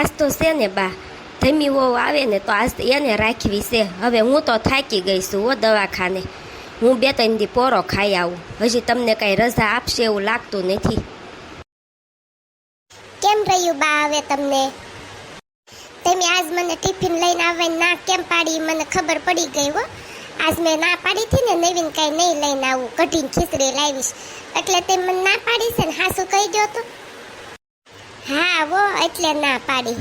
આજ તો છે ને બા ધમી વહુ આવે ને તો આજ એને રાખવી છે. હવે હું તો થાકી ગઈ છું હો દવાખાને. હું બે ત્રણ દી પોરો ખાઈ આવું. હજી તમને કાંઈ રજા આપશે એવું લાગતું નથી. કેમ રહ્યું બા હવે તમને? તમે આજ મને ટિફિન લઈને આવવાની ના કેમ પાડી મને ખબર પડી ગઈ હો. આજ મેં ના પાડી હતી ને નવીન કઈ નહીં લઈને આવું. કઢીને ખીચડી લાવીશ. એટલે તે મને ના પાડી છે ને હાસુ કહી ગયો તો. હા વો એટલે ના પાડી.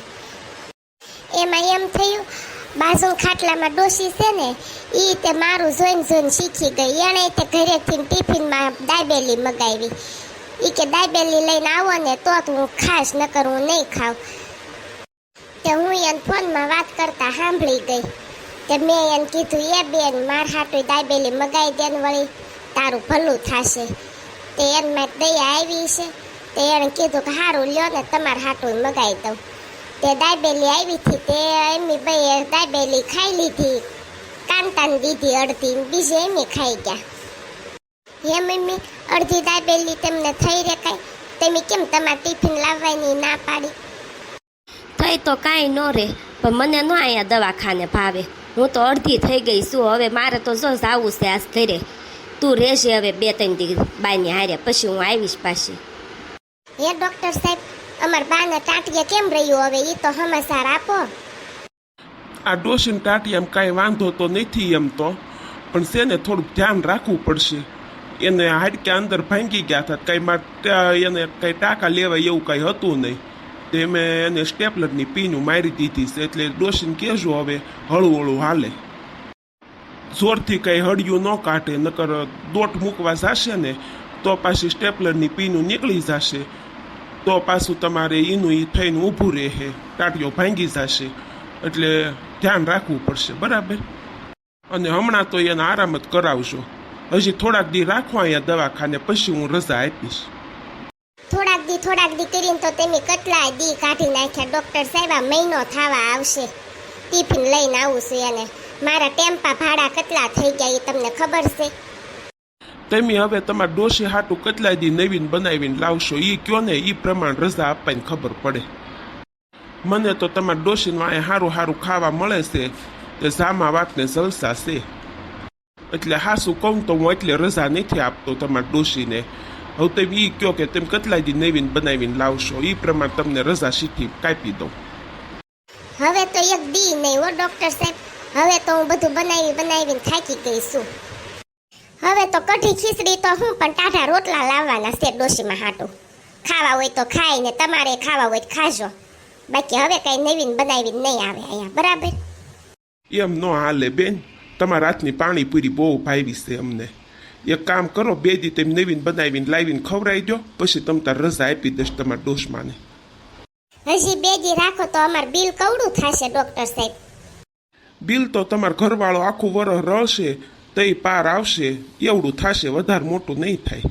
એમાં એમ થયું બાજુ ખાટલામાં ડોશી છે ને એ તે મારું જોઈને જોઈને શીખી ગઈ. એણે તે ઘરેથી ટિફિનમાં દાબેલી મગાવી. એ કે દાબેલી લઈને આવો ને, તો હું ખાસ નકર હું નહીં ખાવ. તે હું એને ફોનમાં વાત કરતા સાંભળી ગઈ. તે મેં એને કીધું, એ બેન, માર હાટું દાબેલી મગાવી દે ને વળી તારું ભલું થશે. તે એનમાં દયા આવી છે. તે એણે કીધું કે સારું લ્યો ને તમારે હાટું મગાવી દઉં. તે દાબેલી આવી હતી, તે એમની ભાઈએ દાબેલી ખાઈ લીધી કાંતાને દીધી અડધી બીજે એમી ખાઈ ગયા. હે મમ્મી, અડધી દાબેલી તેમને થઈ રે કાંઈ? તમે કેમ તમારે ટિફિન લાવવાની ના પાડી? થઈ તો કાંઈ ન રહે, પણ મને ન અહીંયા દવાખાને ભાવે. હું તો અડધી થઈ ગઈ છું, હવે મારે તો જો જાવું છે આજ ઘરે. તું રહેશે હવે બે ત્રણ દી બાયની હારે, પછી હું આવીશ પાછી. હે ડોક્ટર સાહેબ? અમાર બાને ટાંટીએ કેમ રહ્યું? હવે એ તો સમાચાર આપો. આ ડોશીને એમ કાંઈ વાંધો તો નથી એમ તો, પણ છે થોડુંક ધ્યાન રાખવું પડશે. એને હાડક્યા અંદર ભાંગી ગયા હતા, કાંઈ માટે એને કાંઈ ટાંકા લેવાય એવું કાંઈ હતું નહીં. તે મેં એને સ્ટેપલરની પીનું મારી દીધી છે, એટલે ડોશીને કહેજો હવે હળવું હળવું હાલે. જોરથી કંઈ હળિયું ન કાઢે નકર દોટ મૂકવા જશે ને તો પાછી સ્ટેપલરની પીનું નીકળી જશે. તો પાછું તમારે એનું એ થઈને ઊભું રહે ટાટીઓ ભાંગી જશે. એટલે ધ્યાન રાખવું પડશે, બરાબર? અને હમણાં તો એને આરામ જ કરાવજો. હજી થોડાક દી રાખો અહીંયા દવાખાને, પછી હું રજા આપીશ. થોડાક દી થોડાક દી કરીને તો તમે કેટલાય દી કાઢી નાખ્યા. ડોક્ટર સાહેબ મહિનો થવા આવશે. ટિફિન લઈને આવું છે એને. મારા ટેમ્પા ભાડા કેટલા થઈ ગયા, એ તમને ખબર છે? તમે હવે તમારા ડોશી હાટું કેટલાય દી નવીન બનાવીને લાવશો એ કયો ને એ પ્રમાણ રજા આપવાની ખબર પડે. મને તો તમારા ડોશીનું અહીંયા સારું સારું ખાવા મળે છે, તે જામા વાતને જલસા છે. એટલે હાસું કહું તો હું એટલે રજા નથી આપતો તમારા ડોશીને. હવે તમે એ કહો કે તેમ કેટલાય દી નવીન બનાવીને લાવશો એ પ્રમાણે તમને રજા શીખી કાપી દઉં. હવે તો એક દી નહીં હો, ડોક્ટર સાહેબ. હવે તો હું બધું બનાવી બનાવીને થાકી ગઈ છું. હવે તો કઢી ખીચડી તો હું પણ ટાઢા રોટલા લાવવાના છે ડોશીમાં હાટું. ખાવા હોય તો ખાય ને તમારે ખાવા હોય તો ખાજો. બાકી હવે કઈ નવીન બનાવીને નહીં આવે અહીંયા બરાબર? એમ ન હાલે બેન. તમારા હાથની પાણીપુરી બહુ ભાવી છે અમને. એક કામ કરો બે દી તેમ નવીન બનાવીને લાવીને ખવડાવી દો પછી તમ તાર રજા આપી દઈશ તમારા ડોશમાને. હજી બે દી રાખો તો અમાર બિલ કવડું થશે ડોક્ટર સાહેબ? બિલ તો તમારો ઘરવાળો આખું વરસ રહેશે તઈ પાર આવશે, એવડું થશે, વધારે મોટું નહીં થાય.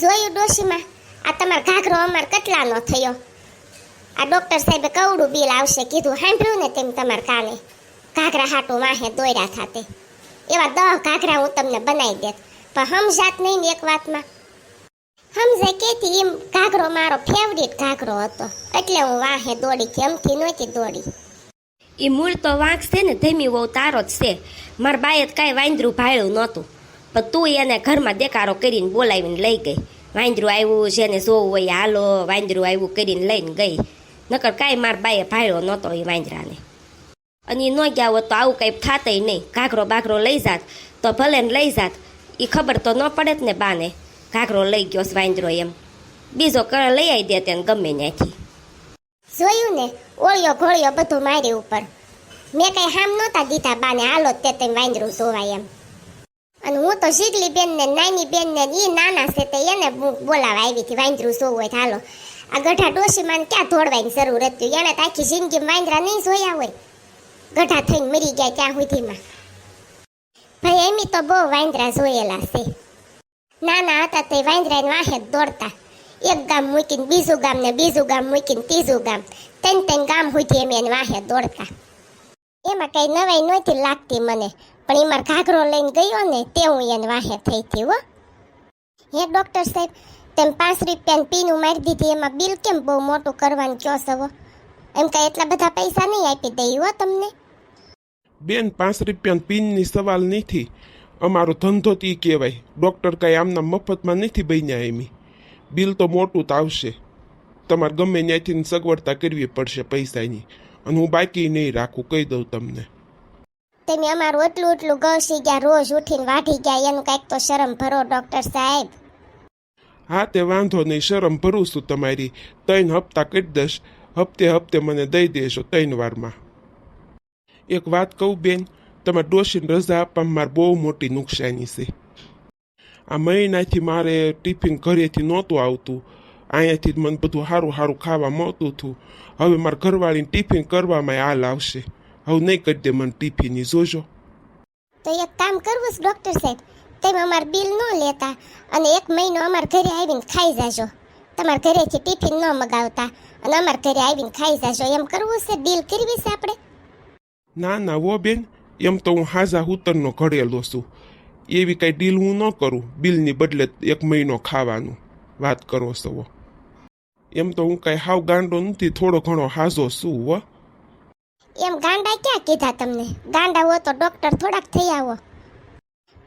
જોયું ડોશીમાં, આ તમાર ઘાઘરો અમાર કેટલાનો થયો. આ ડોક્ટર સાહેબે કવડું બિલ આવશે કીધું, સાંભળ્યું ને તેમ તમાર કાને ઘાઘરા હાટું વાહે દોડ્યા થાતે. એવા દહ ઘાઘરા હું તમને બનાવી દેત. પણ સમજાત નહીં ને એક વાતમાં. સમજે કેતી એમ ઘાઘરો મારો ફેવરિટ ઘાઘરો હતો. એટલે હું વાહે દોડી કે એમથી નહોતી દોડી. એ મૂળ તો વાંક છે ને ધમી વહુ તારો જ છે. મારા બાએ કાંઈ વાંદરું ભાળ્યું નહોતું. પણ તું એને ઘરમાં દેકારો કરીને બોલાવીને લઈ ગઈ. વાંદરું આવ્યું જેને જોવું હોય હાલો, વાંદરું આવ્યું કરીને લઈને ગઈ. નકર કાંઈ મારા બાએ ભાળ્યો નહોતો એ વાંદરાને. અને એ ન ગયા હોત તો આવું કંઈ થાતય નહીં. ઘાઘરો બાઘરો લઈ જાત, તો ભલે ને લઈ જાત. એ ખબર તો ન પડે જ ને બાને. ઘાઘરો લઈ ગયો વાંદરો એમ. બીજો કળ લઈ આવી દે તેને ગમે ત્યાંથી જોયું ને, ઓળિયો ઘોળિયો બધું મારી ઉપર. મેં કઈ હામ નહોતા દીધા બાને, હાલો તે તેમ વાંદરું જોવાય એમ. અને હું તો શીતલી બેન ને, નાની બેન ને, ઈ નાના છે તે એને બોલાવા આવી હતી, વાંદરું જોવું હોય હાલો. આ ગઢા ડોશીમાં ક્યાં દોડવાની જરૂર હતી? એને તો આખી જિંદગી વાંદરા નહીં જોયા હોય. ગઢા થઈને મરી ગયા ત્યાં સુધીમાં. ભાઈ, એમી તો બહુ વાંદરા જોયેલા છે. નાના હતા તે વાંદરાને વાહે દોડતા. એક ગામ મૂકીને બીજું ગામ ને બીજું ગામ મૂકીને ત્રીજું ગામ. ત્રણ ત્રણ ગામ સુધી એમ એને વાહે દોડતા. એમાં કઈ નવાઈ નહોતી લાગતી મને. પણ એમાં ઘાઘરો લઈને ગયો ને તે હું એને વાહે થઈ હતી હો. હે ડૉક્ટર સાહેબ, તેમ પાંચ રૂપિયાની પીનું મારી દીધી, એમાં બિલ કેમ બહુ મોટું કરવાનું કયો સવો એમ કાંઈ એટલા બધા પૈસા નહીં આપી દઈ હો તમને? બેન, પાંચ રૂપિયાની પીનની સવાલ નથી. અમારો ધંધો તી કહેવાય. ડૉક્ટર કાંઈ આમના મફતમાં નથી બન્યા એમી. બિલ તો મોટું તો આવશે. તમારે ગમે ત્યાંથી સગવડતા કરવી પડશે પૈસાની. અને હું બાકી નહીં રાખું કહી દઉં તમને. તમે અમારું એટલું એટલું ઘસી ગયા રોજ ઉઠીને વાઢી ગયા એનું કાંઈક તો શરમ ભરો ડૉક્ટર સાહેબ. હા તે વાંધો નહીં શરમ ભરું છું તમારી. ત્રણ હપ્તા કરી દઈશ. હપ્તે હપ્તે મને દઈ દેશો ત્રણ વારમાં. એક વાત કહું બેન તમારે ડોશીને રજા આપવામાં મારે બહુ મોટી નુકસાની છે. આ મહિનાથી મારે ટિફિન ઘરેથી નહોતું આવતું. અહીંયાથી જ મને બધું સારું સારું ખાવા મળતું હતું. હવે મારા ઘરવાળીને ટિફિન કરવામાં હાલ આવશે. હવે નહીં કરી દે મને ટિફિનની જોજો. તો એક કામ કરવું છે ડૉક્ટર સાહેબ. તમે અમારું બિલ ન લેતા અને એક મહિનો અમારા ઘરે આવીને ખાઈ જાજો. તમારા ઘરેથી ટિફિન ન મગાવતા અને અમારા ઘરે આવીને ખાઈ જાજો. એમ કરવું છે ડીલ કરવી છે આપણે? ના ના વો બેન એમ તો હું હાજા હુતરનો ઘડેલો છું. એવી કાંઈ ડીલ હું ન કરું બિલની બદલે એક મહિનો ખાવાનું. વાત કરો છો. એમ તો હું કઈ હાવ ગાંડો નથી, થોડો ઘણો હાજો શું હો. એમ ગાંડા ક્યાં કીધા તમને? ગાંડા હો તો ડૉક્ટર થોડાક થઈ આવો.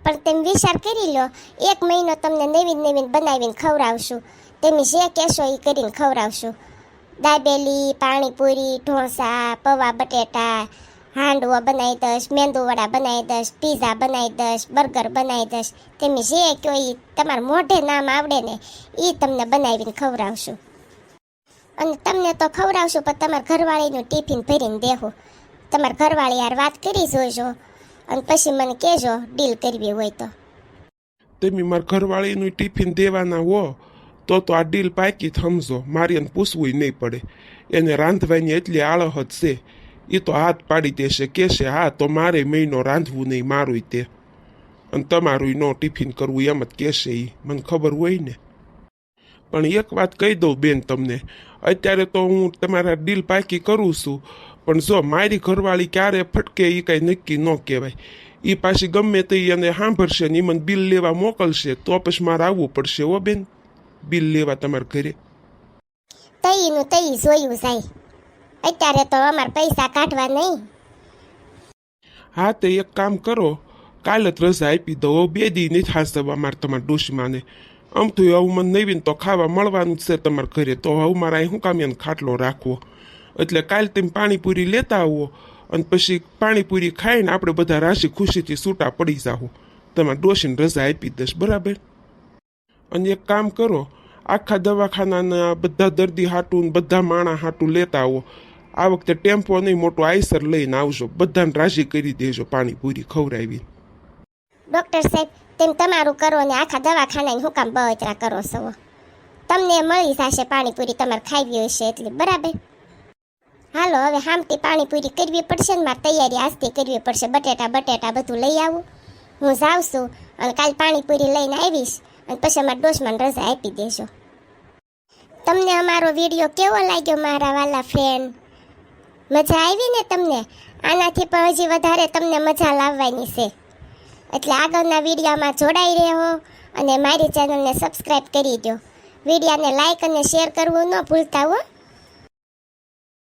પણ તમે વિચાર કરી લો, એક મહિનો તમને નવીન નવીન બનાવીને ખવડાવશું. તમે જે કહેશો એ કરીને ખવડાવશું. દાબેલી, પાણીપુરી, ઢોસા, પૌવા બટેટા, હાંડવો બનાવી દઈશ મેંદુવડા બનાવી દઈશ પીઝા બનાવી દઈશ, બર્ગર બનાવી દઈશ. તમે જે કહો એ તમારા મોઢે નામ આવડે ને એ તમને બનાવીને ખવડાવશું. અને તમને તો ખવડાવશું, પણ તમારા ઘરવાળીનું ટિફિન ભરીને દેહો. તમારા ઘરવાળી યાર વાત કરી જોજો અને પછી મને કહેજો ડીલ કરવી હોય તો. તમે મારા ઘરવાળીનું ટિફિન દેવાના હો, તો તો આ ડીલ પાકી થમજો. મારી એને પૂછવું નહીં પડે. એને રાંધવાની એટલી આળહત છે, એ તો હાથ પાડી દેશે, કહેશે, હા, તો મારે મહિનો રાંધવું નહીં મારું તે. અને તમારું નો ટિફિન કરવું એમ જ કહેશે એ મને ખબર હોય ને. પણ એક વાત કહી દઉં બેન તમને. અત્યારે તો હું તમારા ડીલ પાકી કરું છું પણ જો મારી ઘરવાળી ક્યારે ફટકે એ કાંઈ નક્કી ન કહેવાય. એ પાછી ગમે તે એને સાંભળશે ને એ મને બિલ લેવા મોકલશે તો પછી મારે આવવું પડશે હો બેન. બિલ લેવા તમારા ઘરે. તઈનું તઈ જોયું જાય. અત્યારે તો અમારે પૈસા કાઢવા નહીં. હા તે એક કામ કરો. કાલે જ રજા આપી દો બે દી નહીં થાશે મારે તમારા ડોશીમાને. આમ તો આવું મને નવીન તો ખાવા મળવાનું છે તમારા ઘરે. તો હવે મારે અહીં શું કામ ખાટલો રાખવો? એટલે કાલ તમે પાણીપુરી લેતા આવો અને પછી પાણીપુરી ખાઈને આપણે બધા રાશી ખુશીથી છૂટા પડી જાઓ તમારા ડોસીને રજા આપી દઈશ, બરાબર? અને એક કામ કરો, આખા દવાખાનાના બધા દર્દી હાટું બધા માણા હાટું લેતા આવો. આ વખતે ટેમ્પો નહીં, મોટો આઈસર લઈને આવજો. બધાને રાજી કરી દેજો પાણીપુરી ખવડાવી ડૉક્ટર સાહેબ, તેમ તમારું કરો ને આખા દવાખાનાને હું કામ બળતરા કરો છો. તમને મળી જશે પાણીપુરી તમારે ખાવી હશે એટલે, બરાબર? હાલો, હવે હામતી પાણીપુરી કરવી પડશે ને મારે તૈયારી આજથી કરવી પડશે. બટેટા બટેટા બધું લઈ આવું. હું જાઉં છું અને કાલ પાણીપુરી લઈને આવીશ અને પછી અમારા ડોસમાં રજા આપી દેજો. તમને અમારો વીડિયો કેવો લાગ્યો, મારા વાલા ફ્રેન્ડ મજા આવી ને તમને? આનાથી પણ હજી વધારે તમને મજા લાવવાની છે. એટલે આગળના વિડીયોમાં જોડાઈ રહ્યો અને મારી ચેનલને સબસ્ક્રાઈબ કરી દો વિડીયાને લાઈક અને શેર કરવું ન ભૂલતા હો.